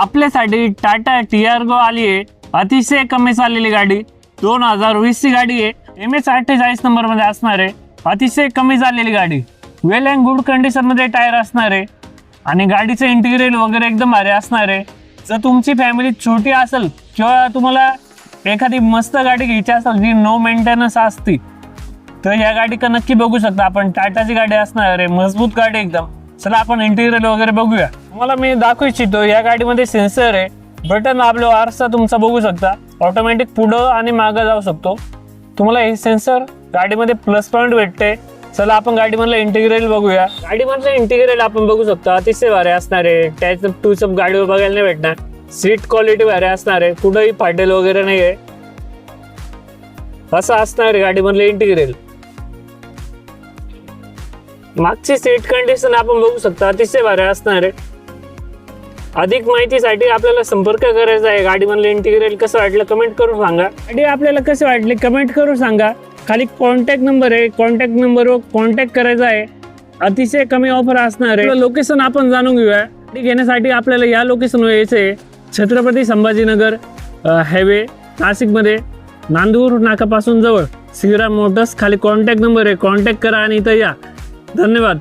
आपल्यासाठी टाटा टियारगो आली आहे. अतिशय कमी चाललेली गाडी. दोन हजार वीसची गाडी आहे. एम एस अठ्ठेचाळीस नंबरमध्ये असणार आहे. अतिशय कमी झालेली गाडी. वेल अँड गुड कंडिशनमध्ये टायर असणार आहे. आणि गाडीचं इंटिग्रेल वगैरे एकदम भारी असणार आहे. जर तुमची फॅमिली छोटी असेल किंवा तुम्हाला एखादी मस्त गाडी घ्यायची असेल जी नो मेंटेनन्स असती तर या गाडी का नक्की बघू शकता. आपण टाटाची गाडी असणार आहे. मजबूत गाडी एकदम. चला आपण इंटिरियर वगैरे बघूया. तुम्हाला मी दाखवू इच्छितो या गाडीमध्ये सेन्सर आहे. बटन आपलं आरसा तुमचा बघू शकता. ऑटोमॅटिक पुढं आणि मागं जाऊ शकतो. तुम्हाला हे सेन्सर गाडीमध्ये प्लस पॉईंट भेटते. चला आपण गाडीमधलं इंटिग्रेल बघूया. गाडीमधलं इंटिग्रेल आपण बघू शकतो. अतिशय भारी असणार आहे. त्याचं टूचअप गाडीवर बघायला नाही भेटणार. सीट क्वालिटी भारी असणार आहे. कुठंही फाटेल वगैरे नाही आहे. असं असणार आहे गाडीमधलं इंटिग्रेल मागची सीट कंडिशन आपण बघू शकता. अतिशय भारी असणार आहे. अधिक माहितीसाठी आपल्याला संपर्क करायचा आहे. गाडीमधलं इंटिग्रेल कसं वाटलं कमेंट करून सांगा. गाडी आपल्याला कसं वाटले कमेंट करून सांगा. खाली कॉन्टॅक्ट नंबर आहे. कॉन्टॅक्ट नंबरवर कॉन्टॅक्ट करायचा आहे. अतिशय कमी ऑफर असणार आहे. लोकेशन आपण जाणून घेऊया. गाडी घेण्यासाठी आपल्याला या लोकेशनवर यायचं आहे छत्रपती संभाजीनगर हायवे नाशिकमध्ये. नांदूर नाकापासून जवळ. श्रीराम मोटर्स खाली कॉन्टॅक्ट नंबर आहे. कॉन्टॅक्ट करा आणि इथं या. धन्यवाद.